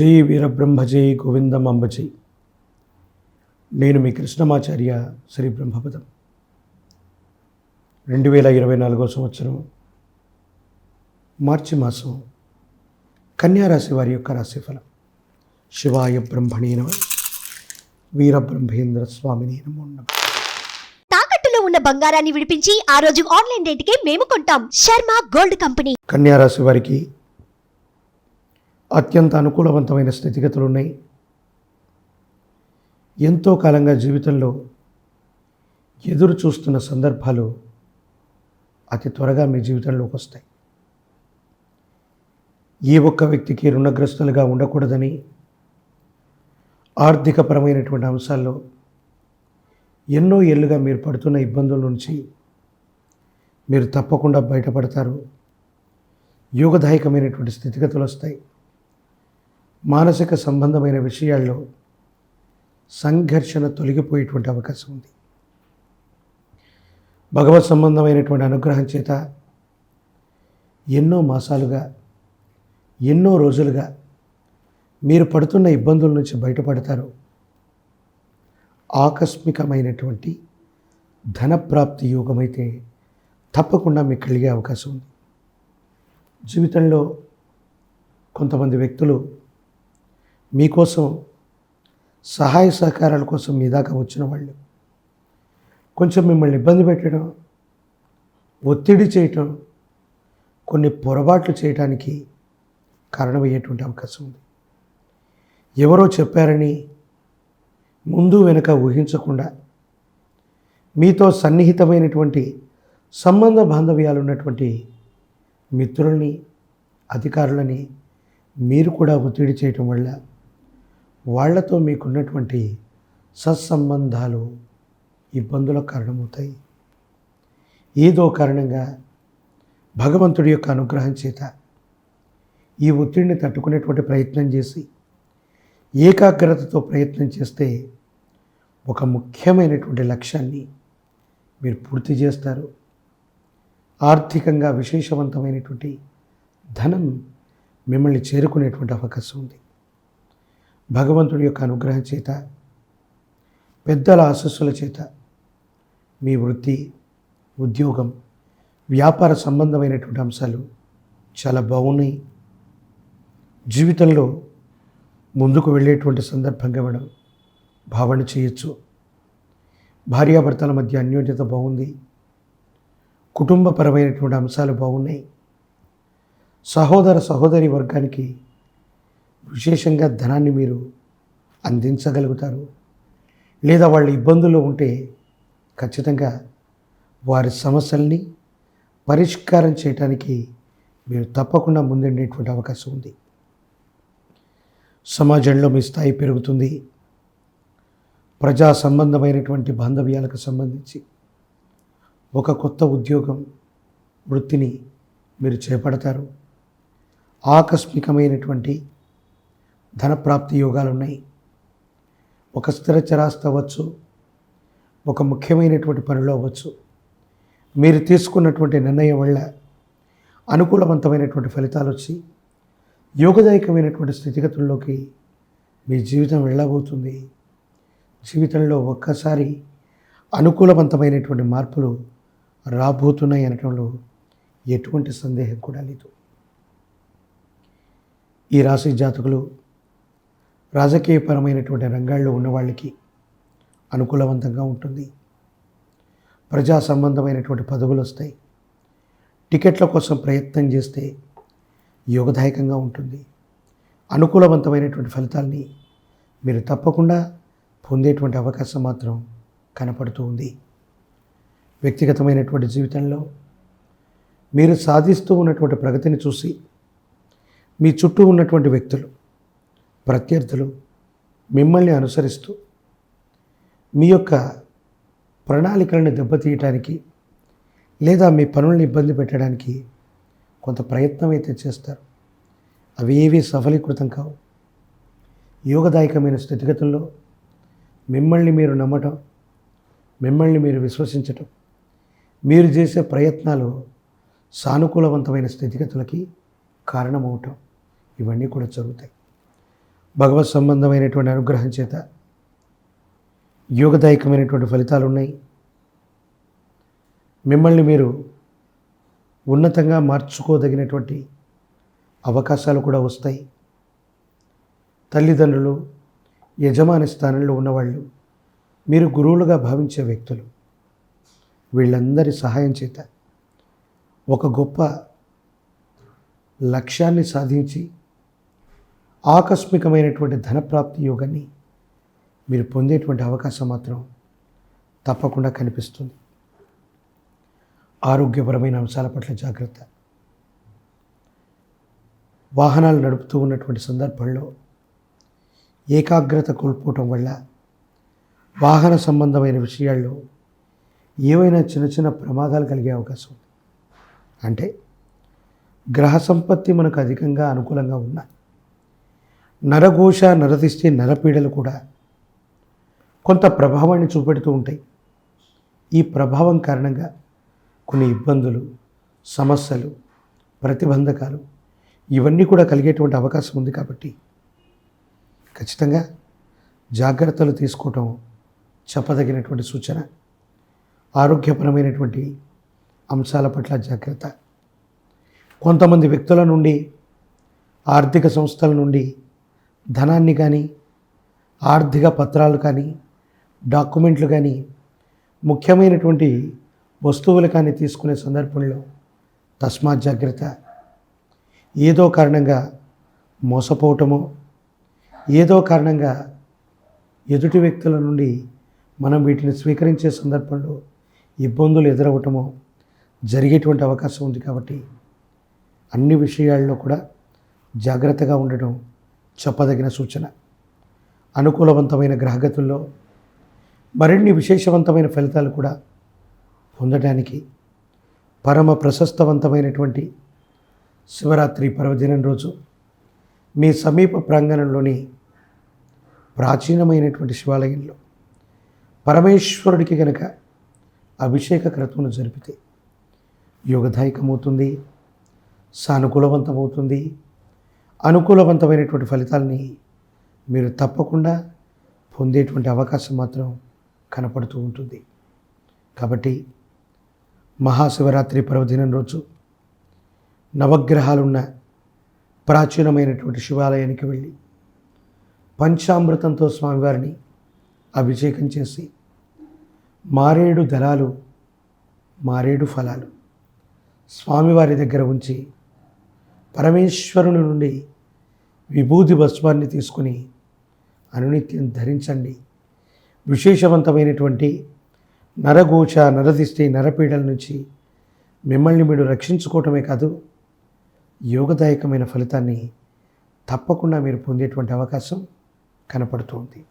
జై వీరబ్రహ్మ జై గోవిందం అంబజై నేను మీ కృష్ణమాచార్య శ్రీ బ్రహ్మపదం. రెండు వేల ఇరవై నాలుగో సంవత్సరం మార్చి మాసం కన్యారాశి వారి యొక్క రాశిఫలం. శివాయ బ్రహ్మణే నమ. వీరబ్రహ్మేంద్ర స్వామిని నమో నమః. తాకట్టులో ఉన్న బంగారాన్ని విడిపించి ఆ రోజు ఆన్లైన్ రేటుకే మేము కొంటాం. Sharma gold company. కన్యారాశి వారికి అత్యంత అనుకూలవంతమైన స్థితిగతులు ఉన్నాయి ఎంతో కాలంగా జీవితంలో ఎదురు చూస్తున్న సందర్భాలు అతి త్వరగా మీ జీవితంలోకి వస్తాయి. ఏ ఒక్క వ్యక్తికి రుణగ్రస్తులుగా ఉండకూడదని ఆర్థికపరమైనటువంటి అంశాల్లో ఎన్నో ఏళ్ళుగా మీరు పడుతున్న ఇబ్బందుల నుంచి మీరు తప్పకుండా బయటపడతారు. యోగదాయకమైనటువంటి స్థితిగతులు వస్తాయి. మానసిక సంబంధమైన విషయాల్లో సంఘర్షణ తొలగిపోయేటువంటి అవకాశం ఉంది. భగవత్ సంబంధమైనటువంటి అనుగ్రహం చేత ఎన్నో మాసాలుగా ఎన్నో రోజులుగా మీరు పడుతున్న ఇబ్బందుల నుంచి బయటపడతారు. ఆకస్మికమైనటువంటి ధనప్రాప్తి యోగమైతే తప్పకుండా మీకు కలిగే అవకాశం ఉంది. జీవితంలో కొంతమంది వ్యక్తులు మీకోసం సహాయ సహకారాల కోసం మీ దాకా వచ్చిన వాళ్ళు. కొంచెం మిమ్మల్ని ఇబ్బంది పెట్టడం ఒత్తిడి చేయటం కొన్ని పొరపాట్లు చేయడానికి కారణమయ్యేటువంటి అవకాశం ఉంది. ఎవరో చెప్పారని ముందు వెనుక ఊహించకుండా మీతో సన్నిహితమైనటువంటి సంబంధ బాంధవ్యాలు ఉన్నటువంటి మిత్రుల్ని అధికారులని మీరు కూడా ఒత్తిడి చేయటం వల్ల వాళ్ళతో మీకున్నటువంటి సత్సంబంధాలు ఇబ్బందులకు కారణమవుతాయి. ఏదో కారణంగా భగవంతుడి యొక్క అనుగ్రహం చేత ఈ ఒత్తిడిని తట్టుకునేటువంటి ప్రయత్నం చేసి ఏకాగ్రతతో ప్రయత్నం చేస్తే ఒక ముఖ్యమైనటువంటి లక్ష్యాన్ని మీరు పూర్తి చేస్తారు. ఆర్థికంగా విశేషవంతమైనటువంటి ధనం మిమ్మల్ని చేరుకునేటువంటి అవకాశం ఉంది. భగవంతుడి యొక్క అనుగ్రహం చేత పెద్దల ఆశస్సుల చేత మీ వృత్తి ఉద్యోగం వ్యాపార సంబంధమైనటువంటి అంశాలు చాలా బాగున్నాయి. జీవితంలో ముందుకు వెళ్ళేటువంటి సందర్భంగా మనం భావన చేయొచ్చు. భార్యాభర్తల మధ్య అన్యోన్యత బాగుంది. కుటుంబపరమైనటువంటి అంశాలు బాగున్నాయి. సహోదర సహోదరి వర్గానికి విశేషంగా ధనాన్ని మీరు అందించగలుగుతారు. లేదా వాళ్ళు ఇబ్బందుల్లో ఉంటే ఖచ్చితంగా వారి సమస్యల్ని పరిష్కారం చేయటానికి మీరు తప్పకుండా ముందుండేటువంటి అవకాశం ఉంది. సమాజంలో మీ స్థాయి పెరుగుతుంది. ప్రజా సంబంధమైనటువంటి బాంధవ్యాలకు సంబంధించి ఒక కొత్త ఉద్యోగం వృత్తిని మీరు చేపడతారు. ఆకస్మికమైనటువంటి ధనప్రాప్తి యోగాలు ఉన్నాయి ఒక స్థిర చరాస్తి అవ్వచ్చు. ఒక ముఖ్యమైనటువంటి పనిలో అవ్వచ్చు. మీరు తీసుకున్నటువంటి నిర్ణయం వల్ల అనుకూలవంతమైనటువంటి ఫలితాలు వచ్చి యోగదాయకమైనటువంటి స్థితిగతుల్లోకి మీ జీవితం వెళ్ళబోతుంది. జీవితంలో ఒక్కసారి అనుకూలవంతమైనటువంటి మార్పులు రాబోతున్నాయి అనటంలో ఎటువంటి సందేహం కూడా లేదు. ఈ రాశి జాతకులు రాజకీయపరమైనటువంటి రంగాల్లో ఉన్న వాళ్ళకి అనుకూలవంతంగా ఉంటుంది. ప్రజా సంబంధమైనటువంటి పదవులు వస్తాయి. టికెట్ల కోసం ప్రయత్నం చేస్తే యోగదాయకంగా ఉంటుంది. అనుకూలవంతమైనటువంటి ఫలితాల్ని మీరు తప్పకుండా పొందేటువంటి అవకాశం మాత్రం కనపడుతూ ఉంది. వ్యక్తిగతమైనటువంటి జీవితంలో మీరు సాధిస్తూ ఉన్నటువంటి ప్రగతిని చూసి మీ చుట్టూ ఉన్నటువంటి వ్యక్తులు ప్రత్యర్థులు మిమ్మల్ని అనుసరిస్తూ మీ యొక్క ప్రణాళికలను దెబ్బతీయటానికి లేదా మీ పనులను ఇబ్బంది పెట్టడానికి కొంత ప్రయత్నం అయితే చేస్తారు. అవి ఏవి సఫలీకృతం కావు. యోగదాయకమైన స్థితిగతుల్లో మిమ్మల్ని మీరు నమ్మటం మిమ్మల్ని మీరు విశ్వసించటం మీరు చేసే ప్రయత్నాలు సానుకూలవంతమైన స్థితిగతులకి కారణమవటం ఇవన్నీ కూడా జరుగుతాయి. భగవత్ సంబంధమైనటువంటి అనుగ్రహం చేత యోగదాయకమైనటువంటి ఫలితాలు ఉన్నాయి. మిమ్మల్ని మీరు ఉన్నతంగా మార్చుకోదగినటువంటి అవకాశాలు కూడా వస్తాయి. తల్లిదండ్రులు యజమాని స్థానంలో ఉన్నవాళ్ళు మీరు గురువులుగా భావించే వ్యక్తులు వీళ్ళందరి సహాయం చేత ఒక గొప్ప లక్ష్యాన్ని సాధించి ఆకస్మికమైనటువంటి ధనప్రాప్తి యోగాన్ని మీరు పొందేటువంటి అవకాశం మాత్రం తప్పకుండా కనిపిస్తుంది. ఆరోగ్యపరమైన అంశాల పట్ల జాగ్రత్త. వాహనాలు నడుపుతూ ఉన్నటువంటి సందర్భంలో ఏకాగ్రత కోల్పోవటం వల్ల వాహన సంబంధమైన విషయాల్లో ఏవైనా చిన్న చిన్న ప్రమాదాలు కలిగే అవకాశం ఉంది. అంటే గ్రహ సంపత్తి మనకు అధికంగా అనుకూలంగా ఉన్నాయి నరఘోష నరదిష్టి నరపీడలు కూడా కొంత ప్రభావాన్ని చూపెడుతూ ఉంటాయి. ఈ ప్రభావం కారణంగా కొన్ని ఇబ్బందులు సమస్యలు ప్రతిబంధకాలు ఇవన్నీ కూడా కలిగేటువంటి అవకాశం ఉంది కాబట్టి ఖచ్చితంగా జాగ్రత్తలు తీసుకోవటం చెప్పదగినటువంటి సూచన. ఆరోగ్యపరమైనటువంటి అంశాల పట్ల జాగ్రత్త. కొంతమంది వ్యక్తుల నుండి ఆర్థిక సంస్థల నుండి ధనాన్ని కానీ ఆర్థిక పత్రాలు కానీ డాక్యుమెంట్లు కానీ ముఖ్యమైనటువంటి వస్తువులు కానీ తీసుకునే సందర్భంలో తస్మాత్ జాగ్రత్త. ఏదో కారణంగా మోసపోవటమో ఏదో కారణంగా ఎదుటి వ్యక్తుల నుండి మనం వీటిని స్వీకరించే సందర్భంలో ఇబ్బందులు ఎదురవటమో జరిగేటువంటి అవకాశం ఉంది కాబట్టి అన్ని విషయాల్లో కూడా జాగ్రత్తగా ఉండడం చెప్పదగిన సూచన. అనుకూలవంతమైన గ్రహగతుల్లో మరిన్ని విశేషవంతమైన ఫలితాలు కూడా పొందడానికి పరమ ప్రశస్తవంతమైనటువంటి శివరాత్రి పర్వదినం రోజు మీ సమీప ప్రాంగణంలోని ప్రాచీనమైనటువంటి శివాలయంలో పరమేశ్వరుడికి గనక అభిషేక క్రతువును జరిపితే యోగదాయకమవుతుంది సానుకూలవంతమవుతుంది అనుకూలవంతమైనటువంటి ఫలితాలని మీరు తప్పకుండా పొందేటువంటి అవకాశం మాత్రం కనపడుతూ ఉంటుంది. కాబట్టి మహాశివరాత్రి పర్వదినం రోజు నవగ్రహాలున్న ప్రాచీనమైనటువంటి శివాలయానికి వెళ్ళి పంచామృతంతో స్వామివారిని అభిషేకం చేసి మారేడు దళాలు మారేడు ఫలాలు స్వామివారి దగ్గర ఉంచి పరమేశ్వరుని నుండి విభూతి భస్మాన్ని తీసుకుని అనునిత్యం ధరించండి. విశేషవంతమైనటువంటి నరగోచ నరదిష్టి నరపీడల నుంచి మిమ్మల్ని మీరు రక్షించుకోవటమే కాదు యోగదాయకమైన ఫలితాన్ని తప్పకుండా మీరు పొందేటువంటి అవకాశం కనపడుతుంది.